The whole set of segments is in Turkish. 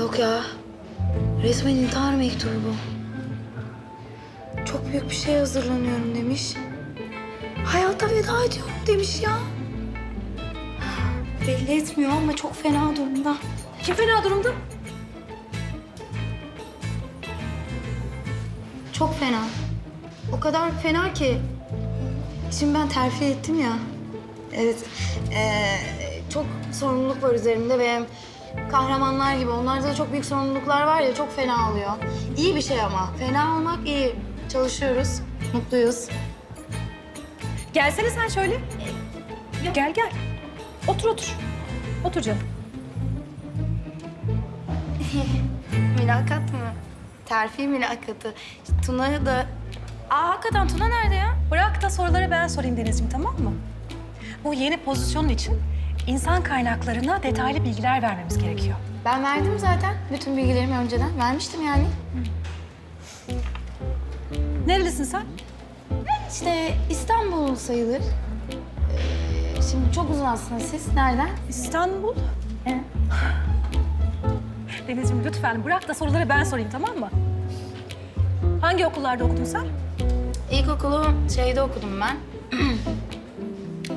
Yok ya. Resmen intihar mektubu bu. Çok büyük bir şey hazırlanıyorum demiş. Hayata veda ediyorum demiş ya. Belli etmiyor ama çok fena durumda. Kim fena durumda? Çok fena. O kadar fena ki. Şimdi ben terfi ettim ya. Evet. eee, çok sorumluluk var üzerimde ve kahramanlar gibi onlarda da çok büyük sorumluluklar var ya çok fena oluyor. İyi bir şey ama. Fena olmak iyi. Çalışıyoruz. Mutluyuz. Gelsene sen şöyle. Gel gel. Otur otur. Otur canım. Mülakat mı? Terfi mülakatı. Tuna da... Aa hakikaten Tuna nerede ya? Bırak da soruları ben sorayım Deniz'ciğim tamam mı? Bu yeni pozisyonun için insan kaynaklarına detaylı bilgiler vermemiz gerekiyor. Ben verdim zaten bütün bilgilerimi önceden. Vermiştim yani. Nerelisin sen? İşte İstanbul sayılır. Ee, şimdi çok uzun aslında. Siz nereden? İstanbul. Evet. Deniz'ciğim lütfen bırak da soruları ben sorayım tamam mı? Hangi okullarda okudun sen? İlkokulu şeyde okudum ben.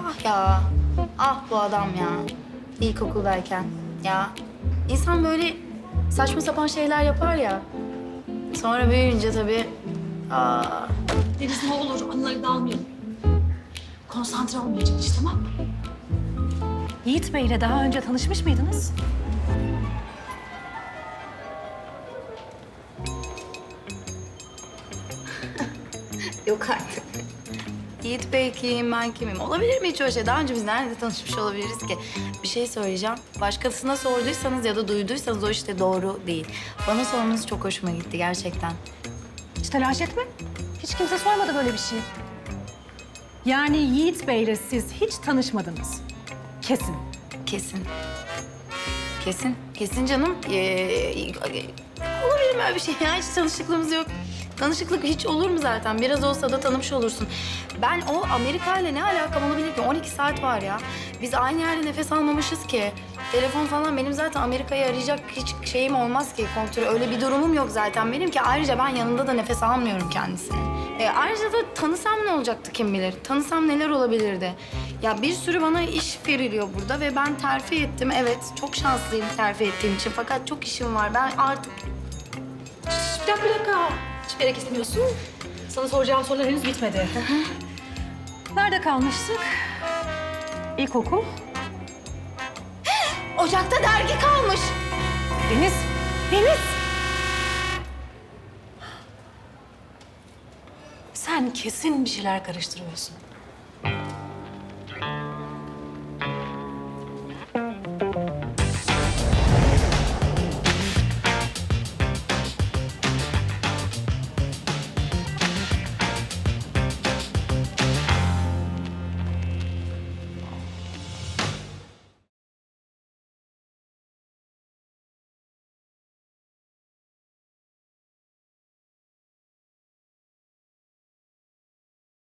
ah ya. Ah bu adam ya. İlkokuldayken. Ya. İnsan böyle saçma sapan şeyler yapar ya. Sonra büyüyünce tabii... Aa, Deniz ne olur anıları dağılmayalım. Konsantre olmayacağız işte tamam mı? Yiğit Bey ile daha önce tanışmış mıydınız? yok artık. Yiğit Bey kim, ben kimim? Olabilir mi hiç öyle şey? Daha önce biz nerede tanışmış olabiliriz ki? Bir şey söyleyeceğim. Başkasına sorduysanız ya da duyduysanız o işte doğru değil. Bana sormanız çok hoşuma gitti gerçekten. Hiç telaş etme. Hiç kimse sormadı böyle bir şey. Yani Yiğit Bey ile siz hiç tanışmadınız. Kesin. Kesin. Kesin. Kesin canım. Ee, olabilir mi öyle bir şey ya? Hiç tanışıklığımız yok. Tanışıklık hiç olur mu zaten? Biraz olsa da tanımış olursun. Ben o Amerika ile ne alakam olabilir ki? 12 saat var ya. Biz aynı yerde nefes almamışız ki. Telefon falan benim zaten Amerika'yı arayacak hiç şeyim olmaz ki kontrol. Öyle bir durumum yok zaten benim ki. Ayrıca ben yanında da nefes almıyorum kendisini. E, ayrıca da tanısam ne olacaktı kim bilir? Tanısam neler olabilirdi? Ya bir sürü bana iş veriliyor burada ve ben terfi ettim. Evet çok şanslıyım terfi ettiğim için. Fakat çok işim var. Ben artık Bir dakika, bir dakika. Hiçbir yere gitmiyorsun. Sana soracağım sorular henüz bitmedi. Nerede kalmıştık? İlkokul. Ocakta dergi kalmış. Deniz. Deniz. Sen kesin bir şeyler karıştırıyorsun.